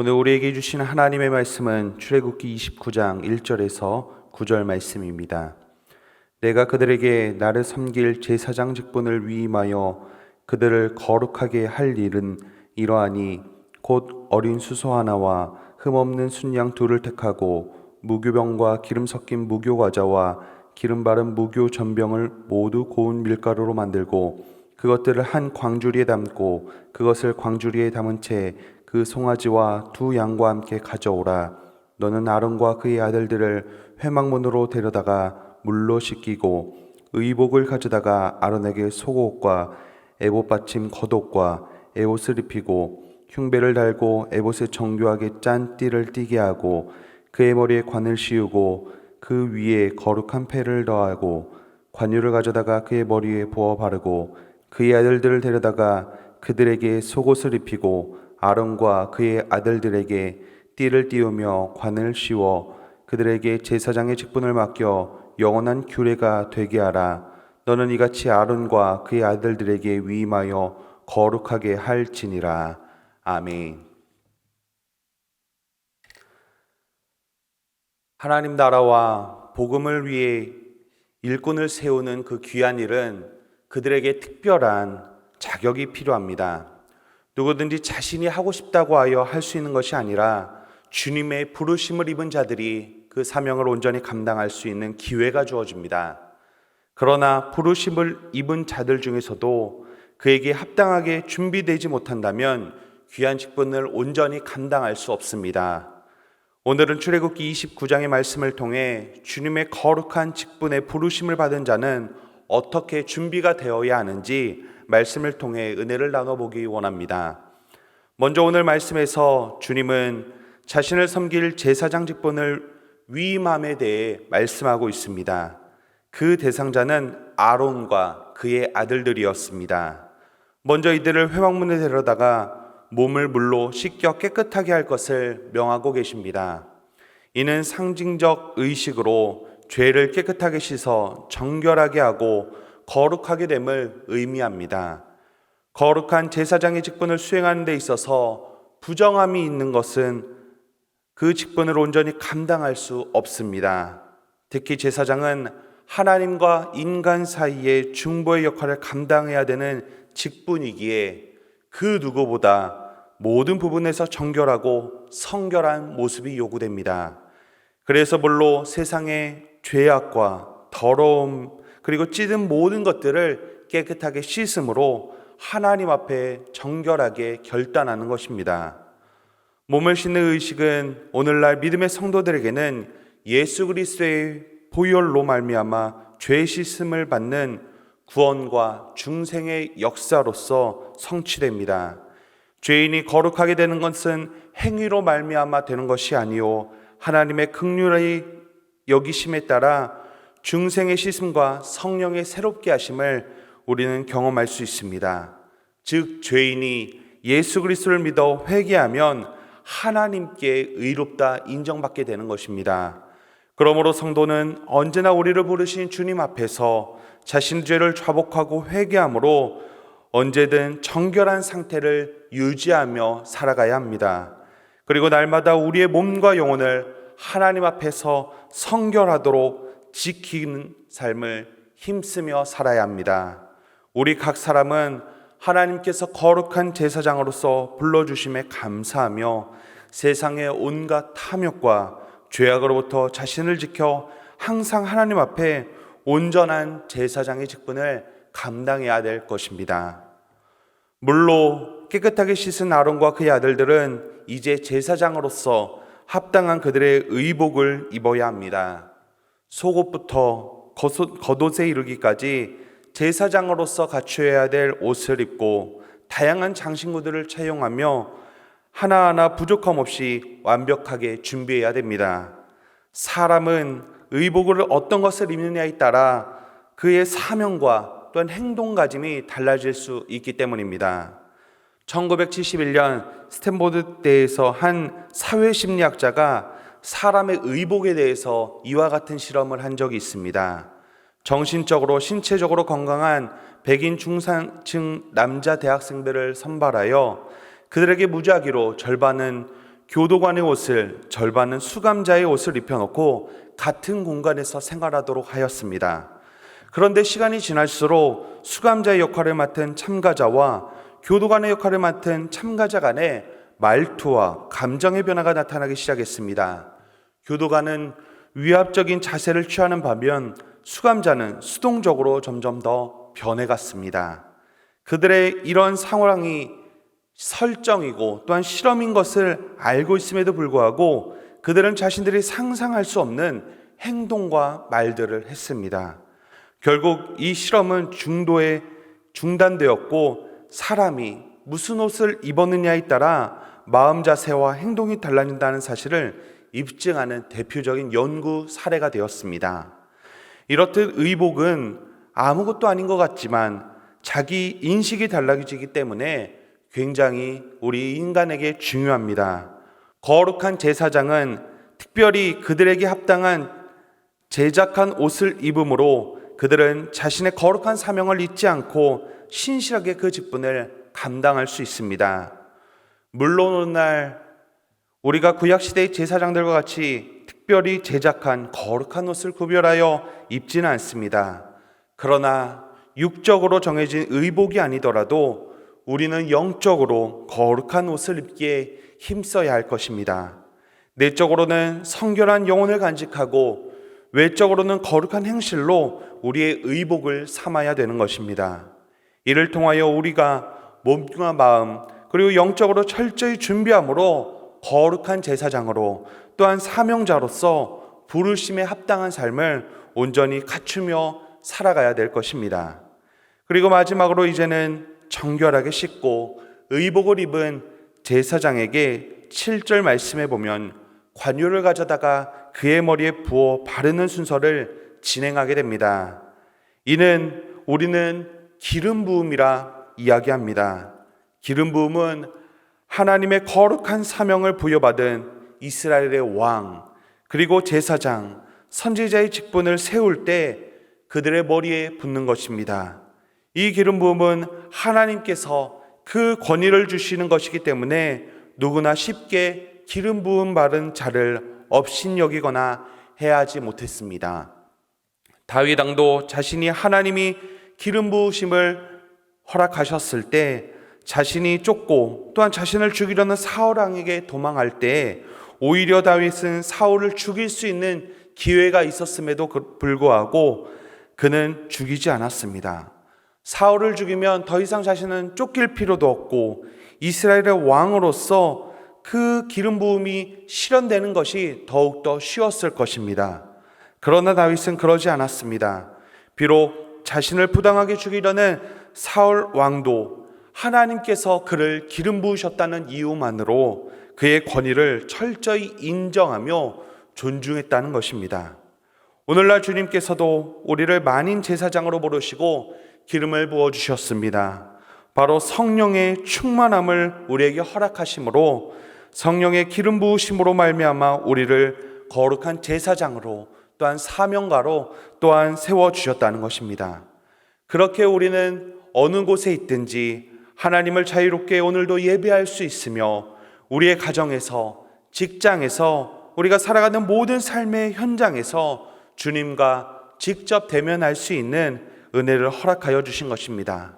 오늘 우리에게 주신 하나님의 말씀은 출애굽기 29장 1절에서 9절 말씀입니다. 내가 그들에게 나를 섬길 제사장 직분을 위임하여 그들을 거룩하게 할 일은 이러하니 곧 어린 수소 하나와 흠없는 순양 둘을 택하고 무교병과 기름 섞인 무교 과자와 기름 바른 무교 전병을 모두 고운 밀가루로 만들고 그것들을 한 광주리에 담고 그것을 광주리에 담은 채 그 송아지와 두 양과 함께 가져오라. 너는 아론과 그의 아들들을 회막문으로 데려다가 물로 씻기고 의복을 가져다가 아론에게 속옷과 에봇 받침 겉옷과 에옷을 입히고 흉배를 달고 에봇에 정교하게 짠 띠를 띠게 하고 그의 머리에 관을 씌우고 그 위에 거룩한 패를 더하고 관유를 가져다가 그의 머리에 부어 바르고 그의 아들들을 데려다가 그들에게 속옷을 입히고 아론과 그의 아들들에게 띠를 띄우며 관을 씌워 그들에게 제사장의 직분을 맡겨 영원한 규례가 되게 하라. 너는 이같이 아론과 그의 아들들에게 위임하여 거룩하게 할지니라. 아멘. 하나님 나라와 복음을 위해 일꾼을 세우는 그 귀한 일은 그들에게 특별한 자격이 필요합니다. 누구든지 자신이 하고 싶다고 하여 할 수 있는 것이 아니라 주님의 부르심을 입은 자들이 그 사명을 온전히 감당할 수 있는 기회가 주어집니다. 그러나 부르심을 입은 자들 중에서도 그에게 합당하게 준비되지 못한다면 귀한 직분을 온전히 감당할 수 없습니다. 오늘은 출애굽기 29장의 말씀을 통해 주님의 거룩한 직분에 부르심을 받은 자는 어떻게 준비가 되어야 하는지 말씀을 통해 은혜를 나눠보기 원합니다. 먼저 오늘 말씀에서 주님은 자신을 섬길 제사장 직분을 위임함에 대해 말씀하고 있습니다. 그 대상자는 아론과 그의 아들들이었습니다. 먼저 이들을 회막문에 데려다가 몸을 물로 씻겨 깨끗하게 할 것을 명하고 계십니다. 이는 상징적 의식으로 죄를 깨끗하게 씻어 정결하게 하고 거룩하게 됨을 의미합니다. 거룩한 제사장의 직분을 수행하는 데 있어서 부정함이 있는 것은 그 직분을 온전히 감당할 수 없습니다. 특히 제사장은 하나님과 인간 사이의 중보의 역할을 감당해야 되는 직분이기에 그 누구보다 모든 부분에서 정결하고 성결한 모습이 요구됩니다. 그래서 물로 세상의 죄악과 더러움 그리고 찌든 모든 것들을 깨끗하게 씻음으로 하나님 앞에 정결하게 결단하는 것입니다. 몸을 씻는 의식은 오늘날 믿음의 성도들에게는 예수 그리스도의 보혈로 말미암아 죄 씻음을 받는 구원과 중생의 역사로서 성취됩니다. 죄인이 거룩하게 되는 것은 행위로 말미암아 되는 것이 아니요 하나님의 극률의 여기심에 따라 중생의 씻음과 성령의 새롭게 하심을 우리는 경험할 수 있습니다. 즉 죄인이 예수 그리스도를 믿어 회개하면 하나님께 의롭다 인정받게 되는 것입니다. 그러므로 성도는 언제나 우리를 부르신 주님 앞에서 자신 죄를 자복하고 회개함으로 언제든 정결한 상태를 유지하며 살아가야 합니다. 그리고 날마다 우리의 몸과 영혼을 하나님 앞에서 성결하도록 지키는 삶을 힘쓰며 살아야 합니다. 우리 각 사람은 하나님께서 거룩한 제사장으로서 불러주심에 감사하며 세상의 온갖 탐욕과 죄악으로부터 자신을 지켜 항상 하나님 앞에 온전한 제사장의 직분을 감당해야 될 것입니다. 물로 깨끗하게 씻은 아론과 그의 아들들은 이제 제사장으로서 합당한 그들의 의복을 입어야 합니다. 속옷부터 겉옷에 이르기까지 제사장으로서 갖추어야 될 옷을 입고 다양한 장신구들을 차용하며 하나하나 부족함 없이 완벽하게 준비해야 됩니다. 사람은 의복을 어떤 것을 입느냐에 따라 그의 사명과 또한 행동가짐이 달라질 수 있기 때문입니다. 1971년 스탠포드대에서 한 사회심리학자가 사람의 의복에 대해서 이와 같은 실험을 한 적이 있습니다. 정신적으로 신체적으로 건강한 백인 중산층 남자 대학생들을 선발하여 그들에게 무작위로 절반은 교도관의 옷을 절반은 수감자의 옷을 입혀놓고 같은 공간에서 생활하도록 하였습니다. 그런데 시간이 지날수록 수감자의 역할을 맡은 참가자와 교도관의 역할을 맡은 참가자 간에 말투와 감정의 변화가 나타나기 시작했습니다. 교도관은 위압적인 자세를 취하는 반면 수감자는 수동적으로 점점 더 변해갔습니다. 그들의 이런 상황이 설정이고 또한 실험인 것을 알고 있음에도 불구하고 그들은 자신들이 상상할 수 없는 행동과 말들을 했습니다. 결국 이 실험은 중도에 중단되었고 사람이 무슨 옷을 입었느냐에 따라 마음 자세와 행동이 달라진다는 사실을 입증하는 대표적인 연구 사례가 되었습니다. 이렇듯 의복은 아무것도 아닌 것 같지만 자기 인식이 달라지기 때문에 굉장히 우리 인간에게 중요합니다. 거룩한 제사장은 특별히 그들에게 합당한 제작한 옷을 입음으로 그들은 자신의 거룩한 사명을 잊지 않고 신실하게 그 직분을 감당할 수 있습니다. 물론 오늘날 우리가 구약 시대의 제사장들과 같이 특별히 제작한 거룩한 옷을 구별하여 입지는 않습니다. 그러나 육적으로 정해진 의복이 아니더라도 우리는 영적으로 거룩한 옷을 입기에 힘써야 할 것입니다. 내적으로는 성결한 영혼을 간직하고 외적으로는 거룩한 행실로 우리의 의복을 삼아야 되는 것입니다. 이를 통하여 우리가 몸과 마음 그리고 영적으로 철저히 준비함으로 거룩한 제사장으로 또한 사명자로서 부르심에 합당한 삶을 온전히 갖추며 살아가야 될 것입니다. 그리고 마지막으로 이제는 정결하게 씻고 의복을 입은 제사장에게 7절 말씀에 보면 관유를 가져다가 그의 머리에 부어 바르는 순서를 진행하게 됩니다. 이는 우리는 기름 부음이라 이야기합니다. 기름 부음은 하나님의 거룩한 사명을 부여받은 이스라엘의 왕 그리고 제사장 선지자의 직분을 세울 때 그들의 머리에 붓는 것입니다. 이 기름 부음은 하나님께서 그 권위를 주시는 것이기 때문에 누구나 쉽게 기름 부음 바른 자를 업신여기거나 해하지 못했습니다. 다윗 왕도 자신이 하나님이 기름 부으심을 허락하셨을 때 자신이 쫓고 또한 자신을 죽이려는 사울 왕에게 도망할 때 오히려 다윗은 사울을 죽일 수 있는 기회가 있었음에도 그- 불구하고 그는 죽이지 않았습니다. 사울을 죽이면 더 이상 자신은 쫓길 필요도 없고 이스라엘의 왕으로서 그 기름 부음이 실현되는 것이 더욱더 쉬웠을 것입니다. 그러나 다윗은 그러지 않았습니다. 비록 자신을 부당하게 죽이려는 사울 왕도 하나님께서 그를 기름 부으셨다는 이유만으로 그의 권위를 철저히 인정하며 존중했다는 것입니다. 오늘날 주님께서도 우리를 만인 제사장으로 부르시고 기름을 부어 주셨습니다. 바로 성령의 충만함을 우리에게 허락하심으로 성령의 기름 부으심으로 말미암아 우리를 거룩한 제사장으로 또한 사명가로 또한 세워 주셨다는 것입니다. 그렇게 우리는 어느 곳에 있든지 하나님을 자유롭게 오늘도 예배할 수 있으며 우리의 가정에서 직장에서 우리가 살아가는 모든 삶의 현장에서 주님과 직접 대면할 수 있는 은혜를 허락하여 주신 것입니다.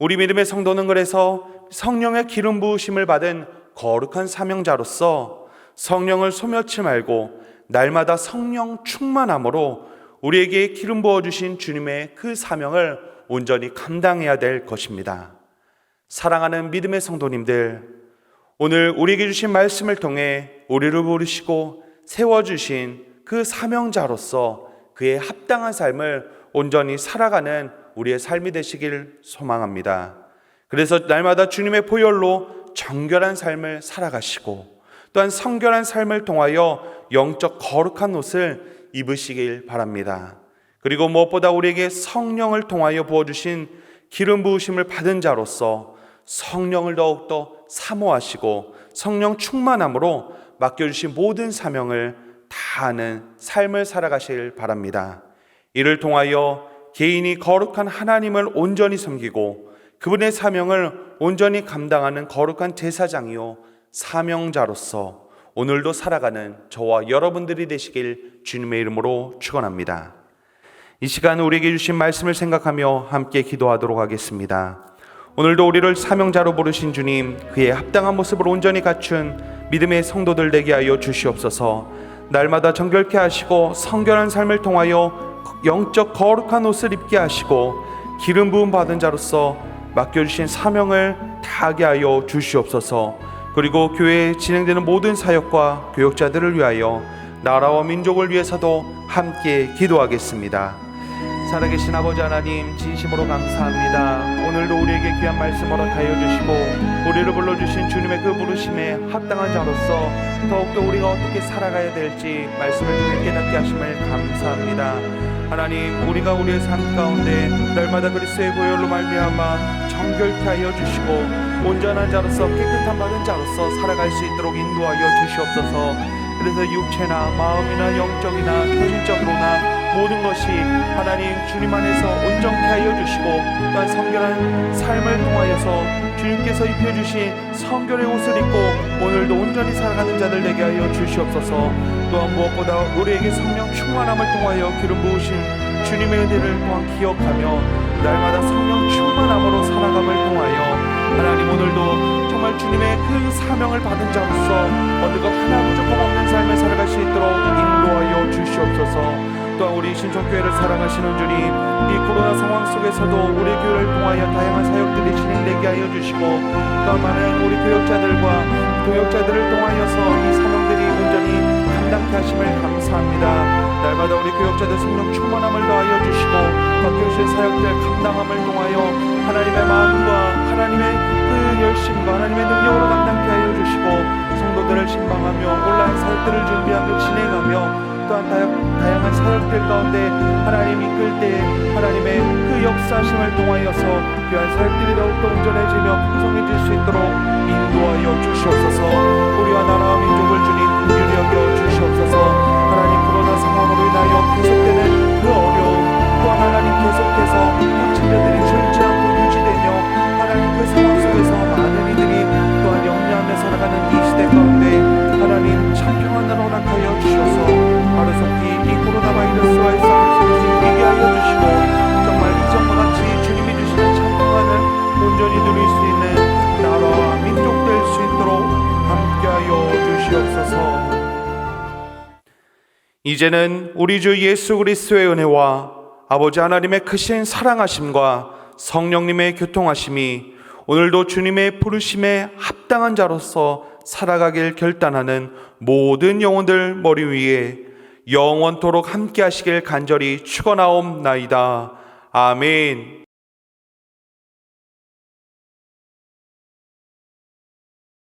우리 믿음의 성도는 그래서 성령의 기름 부으심을 받은 거룩한 사명자로서 성령을 소멸치 말고 날마다 성령 충만함으로 우리에게 기름 부어 주신 주님의 그 사명을 온전히 감당해야 될 것입니다. 사랑하는 믿음의 성도님들, 오늘 우리에게 주신 말씀을 통해 우리를 부르시고 세워 주신 그 사명자로서 그의 합당한 삶을 온전히 살아가는 우리의 삶이 되시길 소망합니다. 그래서 날마다 주님의 보혈로 정결한 삶을 살아가시고 또한 성결한 삶을 통하여 영적 거룩한 옷을 입으시길 바랍니다. 그리고 무엇보다 우리에게 성령을 통하여 부어주신 기름 부으심을 받은 자로서 성령을 더욱더 사모하시고 성령 충만함으로 맡겨주신 모든 사명을 다하는 삶을 살아가실 바랍니다. 이를 통하여 개인이 거룩한 하나님을 온전히 섬기고 그분의 사명을 온전히 감당하는 거룩한 제사장이요 사명자로서 오늘도 살아가는 저와 여러분들이 되시길 주님의 이름으로 축원합니다. 이 시간 우리에게 주신 말씀을 생각하며 함께 기도하도록 하겠습니다. 오늘도 우리를 사명자로 부르신 주님, 그의 합당한 모습을 온전히 갖춘 믿음의 성도들 되게 하여 주시옵소서. 날마다 정결케 하시고 성결한 삶을 통하여 영적 거룩한 옷을 입게 하시고 기름 부음 받은 자로서 맡겨주신 사명을 다하게 하여 주시옵소서. 그리고 교회에 진행되는 모든 사역과 교역자들을 위하여 나라와 민족을 위해서도 함께 기도하겠습니다. 살아계신 아버지 하나님 진심으로 감사합니다. 오늘도 우리에게 귀한 말씀으로 다여 주시고 우리를 불러주신 주님의 그 부르심에 합당한 자로서 더욱더 우리가 어떻게 살아가야 될지 말씀을 통해 깨닫게 하심을 감사합니다. 하나님 우리가 우리의 삶 가운데 날마다 그리스도의 보혈로 말미암아 정결케 하여 주시고 온전한 자로서 깨끗한 받은 자로서 살아갈 수 있도록 인도하여 주시옵소서. 그래서 육체나 마음이나 영적이나 정신적으로나 모든 것이 하나님 주님 안에서 온전케 하여 주시고 또한 성결한 삶을 통하여서 주님께서 입혀주신 성결의 옷을 입고 오늘도 온전히 살아가는 자들 되게 하여 주시옵소서. 또한 무엇보다 우리에게 성령 충만함을 통하여 기름 부으신 주님의 은혜를 또한 기억하며 날마다 성령 충만함으로 살아감을 통하여 하나님 오늘도 정말 주님의 그 사명을 받은 자로서 어느 것 하나 부족함 없는 삶을 살아갈 수 있도록 인도하여 주시옵소서 신촌교회를 사랑하시는 주님 이 코로나 상황 속에서도 우리 교회를 통하여 다양한 사역들이 진행되게 하여 주시고 또한 많은 우리 교역자들과 교역자들을 통하여서 이 사명들이 온전히 감당케 하심을 감사합니다. 날마다 우리 교역자들 성령 충만함을 더하여 주시고 맡겨주신 사역들 감당함을 통하여 하나님의 마음과 하나님의 그 열심과 하나님의 능력으로 감당케 하여 주시고 성도들을 신방하며 온라인 사역들을 준비하며 진행하며 또한 다양, 다양한 사역들 가운데 하나님 이끌 때 하나님의 그 역사심을 통하여서 귀한 사역들이 더욱더 온전해지며 풍성해질 수 있도록 인도하여 주시옵소서. 우리와 나라와 민족을 주님 긍휼히 여겨 주시옵소서. 하나님 코로나 상황으로 인하여 계속되는 그 어려움 또한 하나님 계속해서 확진자들이 줄지 이제는 우리 주 예수 그리스도의 은혜와 아버지 하나님의 크신 사랑하심과 성령님의 교통하심이 오늘도 주님의 부르심에 합당한 자로서 살아가길 결단하는 모든 영혼들 머리 위에 영원토록 함께 하시길 간절히 축원하옵나이다. 아멘.